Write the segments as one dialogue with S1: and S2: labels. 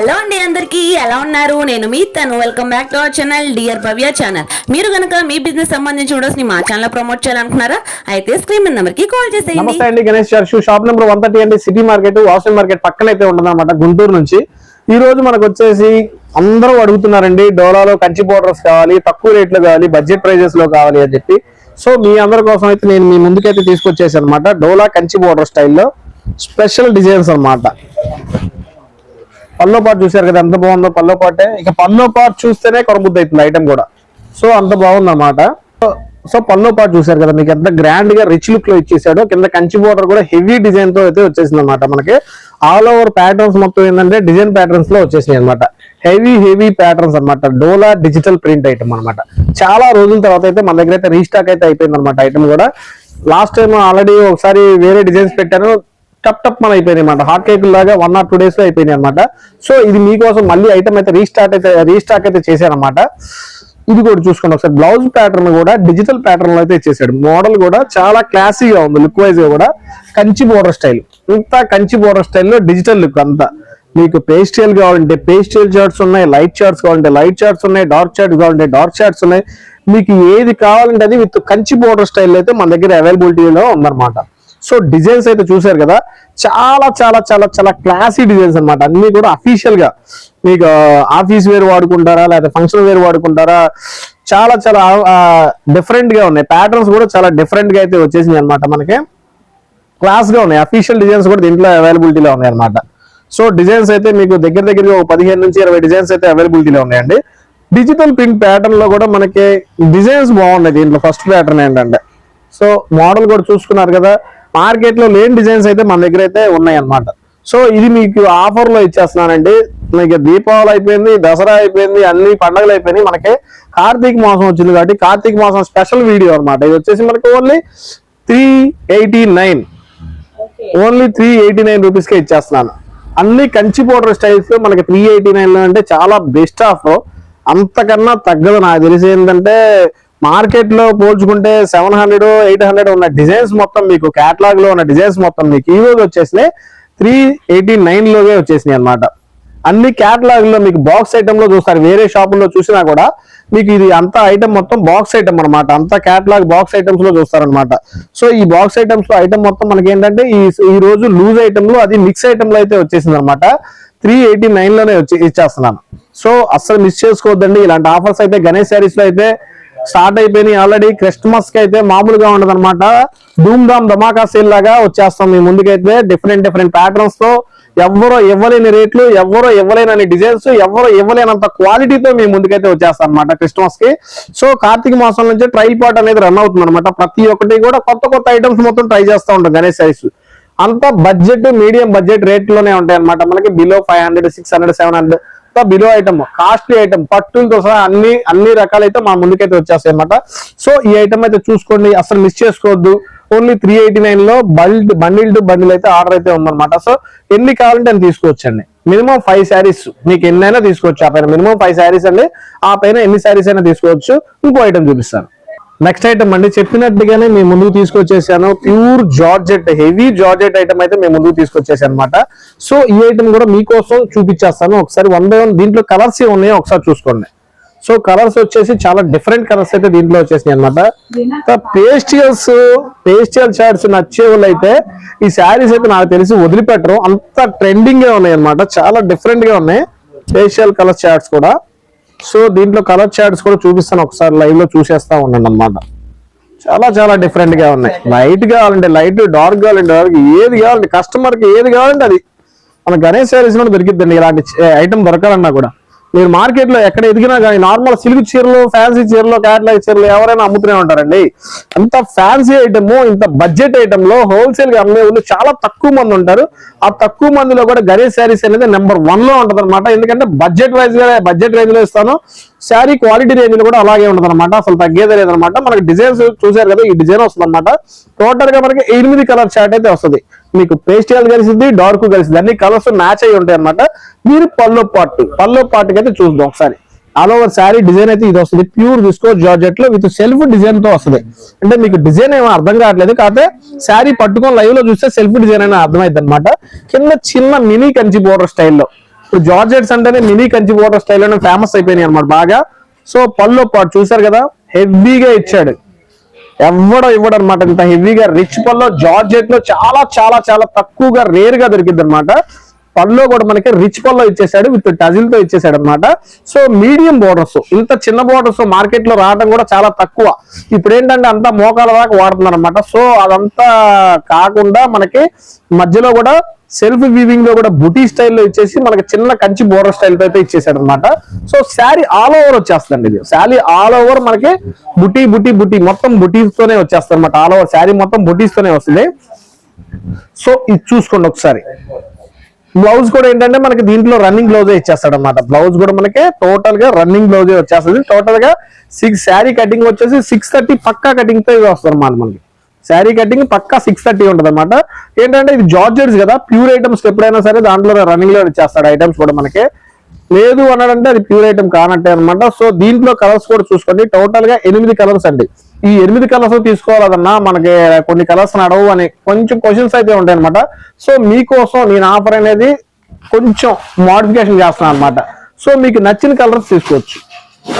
S1: Hello అండి అందరికీ ఎలా ఉన్నారు? నేను మీ తను. Welcome back to our channel dear Bhavya channel మీరు కనుక మీ బిజినెస్ సంబంధించి వీడియోస్ని మా ఛానల్ ప్రమోట్ చేయాలనుకున్నారా అయితే స్క్రీన్ నెంబర్కి కాల్ చేసేయండి.
S2: నమస్తే అండి గణేష్ గారు. Shoe shop number one thirty అండి. సిటీ మార్కెట్ వాసన్ మార్కెట్ పక్కన అయితే ఉంటుందన్నమాట గుంటూరు నుంచి. ఈ రోజు మనకు వచ్చేసి అందరూ అడుగుతున్నారండి డోలాలో కంచి బోర్డర్స్ కావాలి తక్కువ రేట్లో కావాలి బడ్జెట్ ప్రైజెస్లో కావాలి అని చెప్పి. సో మీ అందరి కోసం అయితే నేను మీ ముందుకైతే తీసుకొచ్చేసి అనమాట డోలా కంచి బోర్డర్ స్టైల్లో స్పెషల్ డిజైన్స్ అన్నమాట. పల్లో పాటు చూసారు కదా ఎంత బాగుందో పల్లో పాటే. ఇక పల్లో పాటు చూస్తేనే కొరబుద్ది అవుతుంది ఐటమ్ కూడా. సో అంత బాగుంది అన్నమాట సో పల్లో పాటు చూసారు కదా మీకు ఎంత గ్రాండ్గా రిచ్ లుక్లో ఇచ్చేసాడు కింద కంచి బోర్డర్ కూడా హెవీ డిజైన్తో అయితే వచ్చేసింది అనమాట మనకి. ఆల్ ఓవర్ ప్యాటర్న్స్ మొత్తం ఏంటంటే డిజైన్ ప్యాటర్న్స్లో వచ్చేసినాయి అనమాట హెవీ హెవీ ప్యాటర్న్స్ అన్నమాట. డోలా డిజిటల్ ప్రింట్ ఐటమ్ అనమాట చాలా రోజుల తర్వాత అయితే మన దగ్గర అయితే రీస్టాక్ అయితే అయిపోయింది అనమాట ఐటమ్ కూడా. లాస్ట్ టైం ఆల్రెడీ ఒకసారి వేరే డిజైన్స్ పెట్టాను టప్ టప్ మన అయిపోయినాయి అనమాట హాట్ కేక్ లాగా వన్ ఆర్ టూ డేస్లో అయిపోయినాయి అనమాట సో ఇది మీకోసం మళ్ళీ ఐటమ్ అయితే రీస్టార్ట్ అయితే రీస్టాక్ అయితే చేశారనమాట ఇది కూడా చూసుకోండి ఒకసారి. బ్లౌజ్ ప్యాటర్న్ కూడా డిజిటల్ ప్యాటర్న్లో అయితే ఇచ్చేసాడు. మోడల్ కూడా చాలా క్లాసీగా ఉంది లుక్ వైజ్గా కూడా. కంచి బోర్డర్ స్టైల్ ఇంత కంచి బోర్డర్ స్టైల్లో డిజిటల్ లుక్ అంతా. మీకు పేస్టియల్ కావాలంటే పేస్టియల్ చార్ట్స్ ఉన్నాయి లైట్ చార్ట్స్ కావాలంటే లైట్ చార్ట్స్ ఉన్నాయి డార్క్ చార్ట్స్ కావాలంటే డార్క్ చార్ట్స్ ఉన్నాయి. మీకు ఏది కావాలంటే అది విత్ కంచి బోర్డర్ స్టైల్ అయితే మన దగ్గర అవైలబిలిటీలో ఉందన్నమాట. సో డిజైన్స్ అయితే చూసారు కదా చాలా చాలా చాలా చాలా క్లాసీ డిజైన్స్ అనమాట అన్ని కూడా అఫీషియల్గా. మీకు ఆఫీస్ వేర్ వాడుకుంటారా లేదా ఫంక్షన్ వేర్ వాడుకుంటారా చాలా చాలా డిఫరెంట్గా ఉన్నాయి. ప్యాటర్న్స్ కూడా చాలా డిఫరెంట్గా అయితే వచ్చేసింది అనమాట మనకి. క్లాస్గా ఉన్నాయి. అఫీషియల్ డిజైన్స్ కూడా దీంట్లో అవైలబిలిటీలో ఉన్నాయి అనమాట సో డిజైన్స్ అయితే మీకు దగ్గర దగ్గరగా ఒక పదిహేను నుంచి ఇరవై డిజైన్స్ అయితే అవైలబిలిటీలో ఉన్నాయండి. డిజిటల్ ప్రింట్ ప్యాటర్న్లో కూడా మనకి డిజైన్స్ బాగున్నాయి దీంట్లో. ఫస్ట్ ప్యాటర్న్ ఏంటంటే. సో మోడల్ కూడా చూసుకున్నారు కదా మార్కెట్లో లేని డిజైన్స్ అయితే మన దగ్గర అయితే ఉన్నాయి అన్నమాట సో ఇది మీకు ఆఫర్లో ఇచ్చేస్తున్నానండి. మీకు దీపావళి అయిపోయింది దసరా అయిపోయింది అన్ని పండుగలు అయిపోయినాయి. మనకి కార్తీక మాసం వచ్చింది కాబట్టి కార్తీక మాసం స్పెషల్ వీడియో అన్నమాట. ఇది వచ్చేసి మనకి only three eighty nine only three eighty nine rupees కే ఇచ్చేస్తున్నాను. అన్ని కంచి పౌడర్ స్టైల్స్ మనకి త్రీ ఎయిటీ నైన్లో అంటే చాలా బెస్ట్ ఆఫర్ అంతకన్నా తగ్గదు. నాకు తెలిసి ఏంటంటే మార్కెట్లో పోల్చుకుంటే సెవెన్ హండ్రెడ్ ఎయిట్ హండ్రెడ్ ఉన్న డిజైన్స్ మొత్తం మీకు కేటలాగ్లో ఉన్న డిజైన్స్ మొత్తం మీకు ఈ రోజు వచ్చేసినాయి. త్రీ ఎయిటీ నైన్ లోవే వచ్చేసినాయి అనమాట అన్ని కేటలాగ్లో మీకు బాక్స్ ఐటమ్లో చూస్తారు. వేరే షాపుల్లో చూసినా కూడా మీకు ఇది అంత ఐటమ్ మొత్తం బాక్స్ ఐటమ్ అనమాట అంత కేటలాగ్ బాక్స్ ఐటమ్స్లో చూస్తారనమాట సో ఈ బాక్స్ ఐటమ్స్లో ఐటమ్ మొత్తం మనకి ఏంటంటే ఈ ఈ రోజు లూజ్ ఐటమ్లో అది మిక్స్ ఐటమ్లో అయితే వచ్చేసింది అనమాట త్రీ ఎయిటీ నైన్లోనే వచ్చి ఇచ్చేస్తున్నాను. సో అస్సలు మిస్ చేసుకోవద్దండి. ఇలాంటి ఆఫర్స్ అయితే గణేష్ శారీస్లో అయితే స్టార్ట్ అయిపోయినాయి ఆల్రెడీ క్రిస్మస్కి అయితే మామూలుగా ఉండదు అనమాట ధూమ్ ధామ్ ధమాకా సేల్ లాగా వచ్చేస్తాం మీ ముందుకైతే. డిఫరెంట్ డిఫరెంట్ ప్యాటర్న్స్తో ఎవరో ఇవ్వలేని రేట్లు ఎవరో ఇవ్వలేనని డిజైన్స్ ఎవరో ఇవ్వలేనంత క్వాలిటీతో మీ ముందుకైతే వచ్చేస్తాం అనమాట క్రిస్మస్కి. సో కార్తీక మాసం నుంచి ట్రైల్ పాట్ అనేది రన్ అవుతుంది అనమాట ప్రతి ఒక్కటి కూడా కొత్త కొత్త ఐటమ్స్ మొత్తం ట్రై చేస్తూ ఉంటాం గణేష్ సైజ్ అంత బడ్జెట్ మీడియం బడ్జెట్ రేట్లోనే ఉంటాయి అనమాట మనకి below five hundred six hundred seven hundred below item costly item పట్టులతో సహా అన్ని అన్ని రకాలైతే మా ముందుకైతే వచ్చేస్తాయి అనమాట సో ఈ ఐటమ్ అయితే చూసుకోండి అసలు మిస్ చేసుకోవద్దు. ఓన్లీ త్రీ ఎయిటీ నైన్లో బల్డ్ బండిల్ టు బండిల్ అయితే ఆర్డర్ అయితే ఉందన్నమాట. సో ఎన్ని కావాలంటే అని తీసుకోవచ్చండి. మినిమం ఫైవ్ శారీస్ మీకు ఎన్నైనా తీసుకోవచ్చు. ఆ పైన మినిమం ఫైవ్ శారీస్ అండి. ఆ పైన ఎన్ని శారీస్ అయినా తీసుకోవచ్చు. ఇంకో ఐటమ్ చూపిస్తాను. నెక్స్ట్ ఐటమ్ అండి చెప్పినట్టుగానే మేము ముందుకు తీసుకొచ్చేసాను. Pure georgette heavy georgette item అయితే మేము ముందుకు తీసుకొచ్చేసాను అనమాట సో ఈ ఐటమ్ కూడా మీకోసం చూపించేస్తాను. ఒకసారి వన్ బై వన్ దీంట్లో కలర్స్ ఏ ఉన్నాయో ఒకసారి చూసుకోండి. సో కలర్స్ వచ్చేసి చాలా డిఫరెంట్ కలర్స్ అయితే దీంట్లో వచ్చేసినాయి అనమాట పేస్టియల్స్ పేస్టియల్ షార్ట్స్ నచ్చే వాళ్ళు అయితే ఈ శారీస్ అయితే నాకు తెలిసి వదిలిపెట్టరు. అంత ట్రెండింగ్గా ఉన్నాయి అనమాట చాలా డిఫరెంట్గా ఉన్నాయి. ఫేషియల్ కలర్ చార్ట్స్ కూడా. సో దీంట్లో కలర్ చార్ట్స్ కూడా చూపిస్తాను ఒకసారి లైవ్లో చూసేస్తా ఉండండి అనమాట చాలా చాలా డిఫరెంట్గా ఉన్నాయి. లైట్ కావాలంటే లైట్ డార్క్ కావాలంటే డార్క్ ఏది కావాలంటే కస్టమర్కి ఏది కావాలంటే అది. మన గణేష్ శారీస్ కూడా దొరికిద్దండి ఇలాంటి ఐటమ్ దొరకాలన్నా కూడా. మీరు మార్కెట్లో ఎక్కడ ఎదిగినా కానీ నార్మల్ సిల్క్ చీరలు ఫ్యాన్సీ చీరలు క్యాట్లాగ్ చీరలు ఎవరైనా అమ్ముతూనే ఉంటారండి. అంత ఫ్యాన్సీ ఐటమ్ ఇంత బడ్జెట్ ఐటమ్లో హోల్సేల్గా అమ్మే వాళ్ళు చాలా తక్కువ మంది ఉంటారు. ఆ తక్కువ మందిలో కూడా గణేష్ శారీస్ అనేది నెంబర్ వన్లో ఉంటది అనమాట ఎందుకంటే బడ్జెట్ వైజ్గా బడ్జెట్ రేంజ్లో ఇస్తాను. శారీ క్వాలిటీ రేంజ్లో కూడా అలాగే ఉంటది అనమాట అసలు తగ్గేదే లేదనమాట మనకి డిజైన్స్ చూసారు కదా ఈ డిజైన్ వస్తుంది అనమాట టోటల్గా మనకి ఎనిమిది కలర్ చార్ట్ అయితే వస్తుంది. మీకు పేస్టియల్ కలిసింది డార్క్ కలిసింది అన్ని కలర్స్ మ్యాచ్ అయి ఉంటాయి అనమాట మీరు పల్లో పాటు పల్లో పాటుకి అయితే చూద్దాం ఒకసారి. ఆల్ ఓవర్ శారీ డిజైన్ అయితే ఇది వస్తుంది. ప్యూర్ విస్కో జార్జెట్లో విత్ సెల్ఫ్ డిజైన్తో వస్తుంది. అంటే మీకు డిజైన్ ఏమో అర్థం కావట్లేదు. కాకపోతే శారీ పట్టుకొని లైవ్లో చూస్తే సెల్ఫ్ డిజైన్ అయినా అర్థమైంది అనమాట కింద చిన్న మినీ కంచి బోర్డర్ స్టైల్లో ఇప్పుడు జార్జెట్స్ అంటేనే మినీ కంచి బోర్డర్ స్టైల్లోనే ఫేమస్ అయిపోయినాయి అనమాట బాగా. సో పల్లో పాటు చూసారు కదా? హెవీగా ఇచ్చాడు. ఎవడో ఇవ్వడు అనమాట ఇంత హెవీగా రిచ్ పల్లో జార్జెట్లో చాలా చాలా చాలా తక్కువగా రేర్గా దొరికింది అనమాట పళ్ళలో కూడా మనకి రిచ్ పల్లో ఇచ్చేసాడు విత్ టజిల్తో ఇచ్చేసాడు అనమాట సో మీడియం బోర్డర్స్ ఇంత చిన్న బోర్డర్స్ మార్కెట్లో రావడం కూడా చాలా తక్కువ. ఇప్పుడు ఏంటంటే అంతా మోకాల దాకా వాడుతున్నారు అనమాట సో అదంతా కాకుండా మనకి మధ్యలో కూడా సెల్ఫ్ వీవింగ్లో కూడా బుటీ స్టైల్లో ఇచ్చేసి మనకి చిన్న కంచి బోర్డర్ స్టైల్తో అయితే ఇచ్చేసాడు అనమాట సో శారీ ఆల్ ఓవర్ వచ్చేస్తుంది ఇది. శారీ ఆల్ ఓవర్ మనకి బుటీ బుటీ బుటీ మొత్తం బుటీస్ తోనే వచ్చేస్తుంది అనమాట ఆల్ ఓవర్ శారీ మొత్తం బుటీస్ తోనే వస్తుంది. సో ఇది చూసుకోండి ఒకసారి. బ్లౌజ్ కూడా ఏంటంటే మనకి దీంట్లో రన్నింగ్ బ్లౌజే ఇచ్చేస్తాడు అనమాట బ్లౌజ్ కూడా మనకి టోటల్గా రన్నింగ్ బ్లౌజే వచ్చేస్తుంది. టోటల్గా సిక్స్ శారీ కటింగ్ వచ్చేసి సిక్స్ థర్టీ పక్కా కటింగ్తో వస్తుంది అనమాట మనకి. శారీ కటింగ్ పక్కా సిక్స్ థర్టీ ఉంటుంది అనమాట ఏంటంటే ఇది జార్జెట్స్ కదా ప్యూర్ ఐటమ్స్ ఎప్పుడైనా సరే దాంట్లో రన్నింగ్లో ఇచ్చేస్తాడు ఐటమ్స్ కూడా మనకి. లేదు అన్నాడంటే అది ప్యూర్ ఐటమ్ కానట్టే అనమాట సో దీంట్లో కలర్స్ కూడా చూసుకోండి. టోటల్గా ఎనిమిది కలర్స్ అండి. ఈ ఎనిమిది కలర్స్ తీసుకోవాలన్నా మనకి కొన్ని కలర్స్ నడవు అని కొంచెం క్వశ్చన్స్ అయితే ఉంటాయి అనమాట సో మీకోసం నేను ఆఫర్ అనేది కొంచెం మోడిఫికేషన్ చేస్తున్నాను అనమాట సో మీకు నచ్చిన కలర్స్ తీసుకోవచ్చు.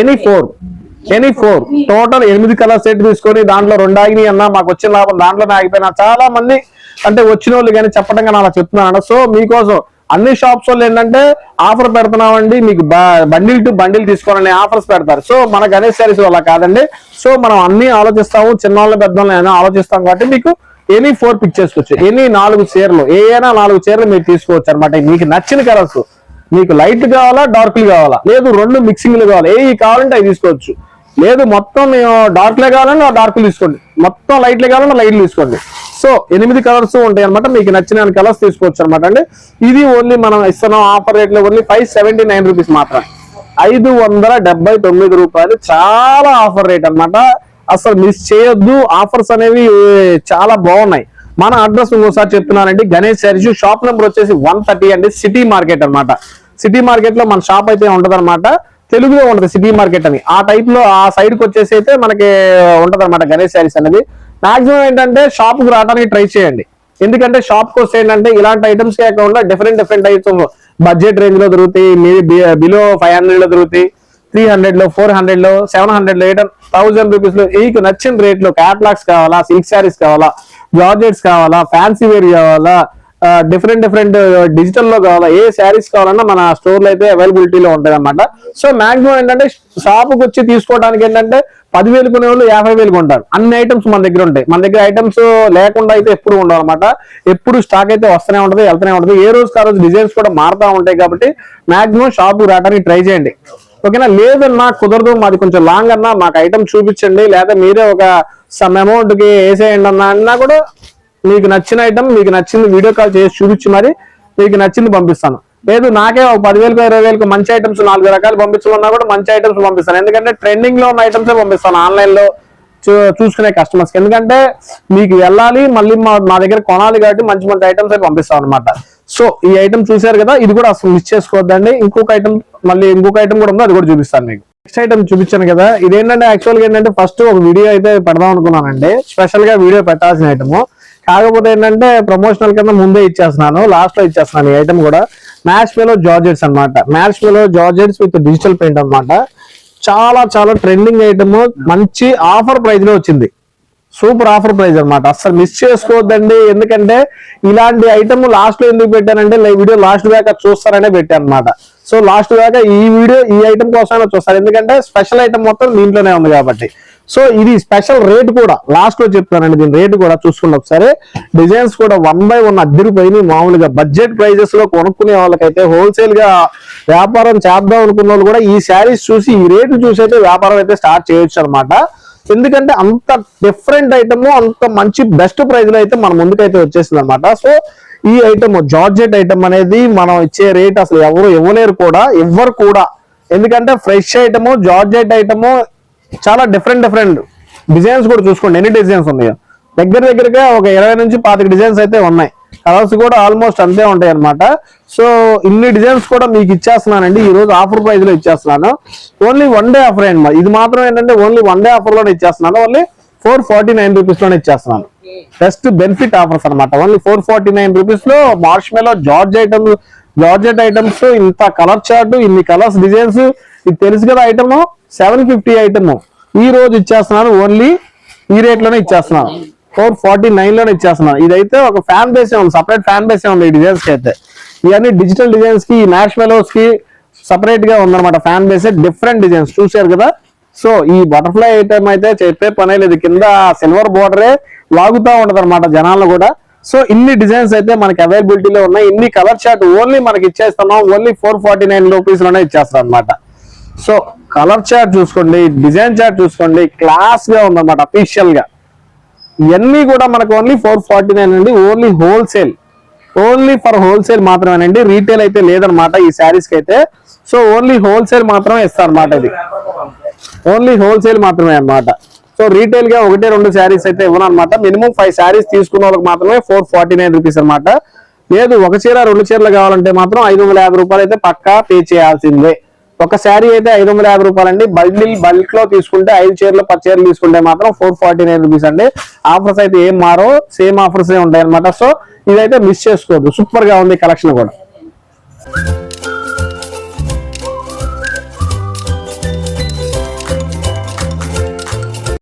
S2: Any four any four total ఎనిమిది కలర్ సెట్ తీసుకొని దాంట్లో రెండు ఆగినాయి అన్నా మాకు వచ్చిన లాభం. దాంట్లో ఆగిపోయినా చాలా మంది అంటే వచ్చిన వాళ్ళు కానీ చెప్పడం కానీ అలా చెప్తున్నాను సో మీకోసం అన్ని షాప్స్ వాళ్ళు ఏంటంటే ఆఫర్ పెడుతున్నామండి మీకు బండిల్ టు బండిల్ తీసుకోవాలని ఆఫర్స్ పెడతారు. సో మన గణేష్ సారీస్ వల్ల కాదండి. సో మనం అన్ని ఆలోచిస్తాము చిన్నవాళ్ళు పెద్దవాళ్ళు ఆలోచిస్తాం కాబట్టి మీకు ఎనీ ఫోర్ పిక్ చేసుకోవచ్చు. ఎనీ నాలుగు చీరలు ఏ నాలుగు చీరలు మీరు తీసుకోవచ్చు అనమాట మీకు నచ్చిన కలర్స్ మీకు లైట్ కావాలా డార్క్లు కావాలా? లేదు రెండు మిక్సింగ్లు కావాలా. ఏ కావాలంటే అవి తీసుకోవచ్చు. లేదు మొత్తం మేము డార్క్లే కావాలంటే ఆ డార్క్లు తీసుకోండి. మొత్తం లైట్లే కావాలంటే లైట్లు తీసుకోండి. సో ఎనిమిది కలర్స్ ఉంటాయి అనమాట మీకు నచ్చిన కలర్స్ తీసుకోవచ్చు అనమాట అండి. ఇది ఓన్లీ మనం ఇస్తున్నాం ఆఫర్ రేట్లో only five seventy nine rupees మాత్రమే. ఐదు వందల డెబ్బై తొమ్మిది రూపాయలు చాలా ఆఫర్ రేట్ అన్నమాట. అసలు మిస్ చేయొద్దు. ఆఫర్స్ అనేవి చాలా బాగున్నాయి. మన అడ్రస్ ఇంకోసారి చెప్తున్నానండి. గణేష్ శారీస్ షాప్ నెంబర్ వచ్చేసి వన్ థర్టీ అండి. సిటీ మార్కెట్ అన్నమాట. సిటీ మార్కెట్లో మన షాప్ అయితే ఉంటది తెలుగులో ఉంటది సిటీ మార్కెట్ అని. ఆ టైప్లో ఆ సైడ్కి వచ్చేసి అయితే మనకి ఉంటది అనమాట గణేష్ శారీస్ అనేది. మాక్సిమం ఏంటంటే షాప్కు రావడానికి ట్రై చేయండి. ఎందుకంటే షాప్కి వస్తే ఏంటంటే ఇలాంటి ఐటమ్స్ కాకుండా డిఫరెంట్ డిఫరెంట్ టైప్స్ బడ్జెట్ రేంజ్లో దొరుకుతాయి. మేబీ బిలో ఫైవ్ హండ్రెడ్లో దొరుకుతాయి. త్రీ హండ్రెడ్లో ఫోర్ హండ్రెడ్లో సెవెన్ హండ్రెడ్లో ఎయిట్ థౌసండ్ రూపీస్లో. మీకు నచ్చిన రేట్లో క్యాట్లాగ్స్ కావాలా సిల్క్ శారీస్ కావాలా జార్జెట్స్ కావాలా ఫ్యాన్సీ వేర్ కావాలా డిఫరెంట్ డిఫరెంట్ డిజిటల్లో కావాలా? ఏ శారీస్ కావాలన్నా మన స్టోర్లో అయితే అవైలబిలిటీలో ఉంటాయి అనమాట సో మాక్సిమం ఏంటంటే షాప్కి వచ్చి తీసుకోవడానికి ఏంటంటే పదివేలు కొనే వాళ్ళు యాభై వేలు కొంటారు. అన్ని ఐటమ్స్ మన దగ్గర ఉంటాయి. మన దగ్గర ఐటమ్స్ లేకుండా అయితే ఎప్పుడు ఉండవు అనమాట ఎప్పుడు స్టాక్ అయితే వస్తూనే ఉంటుంది వెళ్తూనే ఉంటది. ఏ రోజు ఆ రోజు డిజైన్స్ కూడా మారుతా ఉంటాయి కాబట్టి మాక్సిమం షాప్ రావడానికి ట్రై చేయండి. ఓకేనా? లేదన్నా కుదరదు. మాది కొంచెం లాంగ్ అన్నా మాకు ఐటమ్ చూపించండి. లేదా మీరే ఒక సమ్ అమౌంట్కి వేసేయండి అన్నా అన్నా కూడా మీకు నచ్చిన ఐటమ్ మీకు నచ్చింది వీడియో కాల్ చేసి చూపించి మరి మీకు నచ్చింది పంపిస్తాను. లేదు నాకే ఒక పదివేలకు ఇరవై వేలకు మంచి ఐటమ్స్ నాలుగు రకాలు పంపించాలన్నా కూడా మంచి ఐటమ్స్ పంపిస్తాను. ఎందుకంటే ట్రెండింగ్లో ఉన్న ఐటమ్స్ పంపిస్తాను ఆన్లైన్లో చూ- చూసుకునే కస్టమర్స్ ఎందుకంటే మీకు వెళ్ళాలి మళ్ళీ మా మా దగ్గర కొనాలి కాబట్టి మంచి మంచి ఐటమ్స్ అయితే పంపిస్తాం అనమాట సో ఈ ఐటమ్ చూసారు కదా ఇది కూడా అసలు మిస్ చేసుకోవద్దండి. ఇంకొక ఐటమ్ మళ్ళీ ఇంకొక ఐటమ్ కూడా ఉందో అది కూడా చూపిస్తాను మీకు. నెక్స్ట్ ఐటమ్ చూపించాను కదా ఇదేంటంటే యాక్చువల్గా ఏంటంటే ఫస్ట్ ఒక వీడియో అయితే పెడదాం అనుకున్నానండి. స్పెషల్గా వీడియో పెట్టాల్సిన ఐటమ్ కాకపోతే ఏంటంటే ప్రమోషనల్ కింద ముందే ఇచ్చేస్తున్నాను లాస్ట్లో ఇచ్చేస్తున్నాను ఈ ఐటమ్ కూడా. మ్యాచ్ మేలో జార్జెట్స్ అనమాట మ్యాచ్ మేలో జార్జెట్స్ విత్ డిజిటల్ పెయింట్ అన్నమాట. చాలా చాలా ట్రెండింగ్ ఐటమ్ మంచి ఆఫర్ ప్రైస్లో వచ్చింది. సూపర్ ఆఫర్ ప్రైస్ అన్నమాట. అసలు మిస్ చేసుకోవద్దండి. ఎందుకంటే ఇలాంటి ఐటమ్ లాస్ట్లో ఎందుకు పెట్టానంటే వీడియో లాస్ట్ దాకా చూస్తారనే పెట్టాను అనమాట సో లాస్ట్ దాకా ఈ వీడియో ఈ ఐటమ్ కోసమైనా చూస్తారు. ఎందుకంటే స్పెషల్ ఐటమ్ మొత్తం దీంట్లోనే ఉంది కాబట్టి. సో ఇది స్పెషల్ రేట్ కూడా. లాస్ట్లో చెప్తానండి దీని రేటు కూడా చూసుకున్న ఒకసారి. డిజైన్స్ కూడా వన్ బై వన్ అద్దరిపోయినాయి. మామూలుగా బడ్జెట్ ప్రైజెస్లో కొనుక్కునే వాళ్ళకైతే హోల్సేల్గా వ్యాపారం చేద్దాం అనుకున్న వాళ్ళు కూడా ఈ శారీస్ చూసి ఈ రేటు చూసి అయితే వ్యాపారం అయితే స్టార్ట్ చేయొచ్చు అనమాట ఎందుకంటే అంత డిఫరెంట్ ఐటమ్ అంత మంచి బెస్ట్ ప్రైజ్లో అయితే మన ముందుకైతే వచ్చేసింది అనమాట సో ఈ ఐటమ్ జార్జెట్ ఐటమ్ అనేది మనం ఇచ్చే రేట్ అసలు ఎవరు ఇవ్వలేరు కూడా. ఎవ్వరు కూడా. ఎందుకంటే ఫ్రెష్ ఐటమ్ జార్జెట్ ఐటమ్ చాలా డిఫరెంట్ డిఫరెంట్ డిజైన్స్ కూడా చూసుకోండి. ఎన్ని డిజైన్స్ ఉన్నాయో. దగ్గర దగ్గరగా ఒక ఇరవై నుంచి పాతిక డిజైన్స్ అయితే ఉన్నాయి. కలర్స్ కూడా ఆల్మోస్ట్ అంతే ఉంటాయి అనమాట సో ఇన్ని డిజైన్స్ కూడా మీకు ఇచ్చేస్తున్నానండి. ఈ రోజు ఆఫర్ ప్రైస్లో ఇచ్చేస్తున్నాను. ఓన్లీ వన్ డే ఆఫర్ అనమాట ఇది మాత్రం ఏంటంటే ఓన్లీ వన్ డే ఆఫర్లోనే ఇచ్చేస్తున్నాను. ఓన్లీ ఫోర్ ఫార్టీ నైన్ రూపీస్లోనే ఇచ్చేస్తున్నాను. బెస్ట్ బెనిఫిట్ ఆఫర్స్ అనమాట ఓన్లీ ఫోర్ ఫార్టీ నైన్ రూపీస్లో మార్ష్ మేలో జార్జ్ ఐటమ్ జార్జెట్ ఐటమ్స్ ఇంత కలర్ చార్ట్ ఇన్ని కలర్స్ డిజైన్స్ ఇది తెలుసు కదా ఐటమ్ సెవెన్ ఫిఫ్టీ ఐటమ్ ఈ రోజు ఇచ్చేస్తున్నాను ఓన్లీ ఈ రేట్లోనే ఇచ్చేస్తున్నాను. ఫోర్ ఫార్టీ నైన్లోనే ఇచ్చేస్తున్నాను. ఇదైతే ఒక ఫ్యాన్ బేస్ ఉంది సపరేట్ ఫ్యాన్ బేస్ ఉంది ఈ డిజైన్స్కి అయితే. ఇవన్నీ డిజిటల్ డిజైన్స్కి మ్యాష్కి సపరేట్గా ఉందన్నమాట ఫ్యాన్ బేస్ డిఫరెంట్ డిజైన్స్ చూసారు కదా? సో ఈ బటర్ఫ్లై ఐటమ్ అయితే చెప్పే పనే లేదు. కింద సిల్వర్ బోర్డరే లాగుతూ ఉంటది అనమాట జనాలు కూడా. సో ఇన్ని డిజైన్స్ అయితే మనకి అవైలబిలిటీలో ఉన్నాయి. ఇన్ని కలర్ చార్ట్ ఓన్లీ మనకి ఇచ్చేస్తున్నాం. ఓన్లీ ఫోర్ ఫార్టీ నైన్ రూపీస్లోనే ఇచ్చేస్తాం అనమాట సో కలర్ చార్ట్ చూసుకోండి డిజైన్ చార్ట్ చూసుకోండి క్లాస్గా ఉందన్నమాట అఫీషియల్గా. ఇవన్నీ కూడా మనకు ఓన్లీ ఫోర్ ఫార్టీ నైన్ అండి only wholesale only for wholesale మాత్రమేనండి రీటైల్ అయితే లేదనమాట ఈ శారీస్కి అయితే. సో ఓన్లీ హోల్సేల్ మాత్రమే ఇస్తారనమాట ఇది. ఓన్లీ హోల్సేల్ మాత్రమే అన్నమాట. సో రీటైల్గా ఒకటే రెండు శారీస్ అయితే ఇవ్వను అనమాట మినిమం ఫైవ్ శారీస్ తీసుకున్న వాళ్ళకి మాత్రమే ఫోర్ ఫార్టీ నైన్ రూపీస్ అనమాట లేదు ఒక చీర రెండు చీరలు కావాలంటే మాత్రం ఐదు వందల యాభై రూపాయలు అయితే పక్కా పే చేయాల్సిందే. ఒక శారీ అయితే ఐదు వందల యాభై రూపాయలు అండి బండిల్ బల్క్లో తీసుకుంటే ఐదు చీరలు పది చీరలు తీసుకుంటే మాత్రం ఫోర్ ఫార్టీ నైన్ రూపీస్ అండి. ఆఫర్స్ అయితే ఏం మారో సేమ్ ఆఫర్స్ ఉంటాయి అనమాట సో ఇదైతే మిస్ చేసుకోవద్దు. సూపర్గా ఉంది కలెక్షన్ కూడా.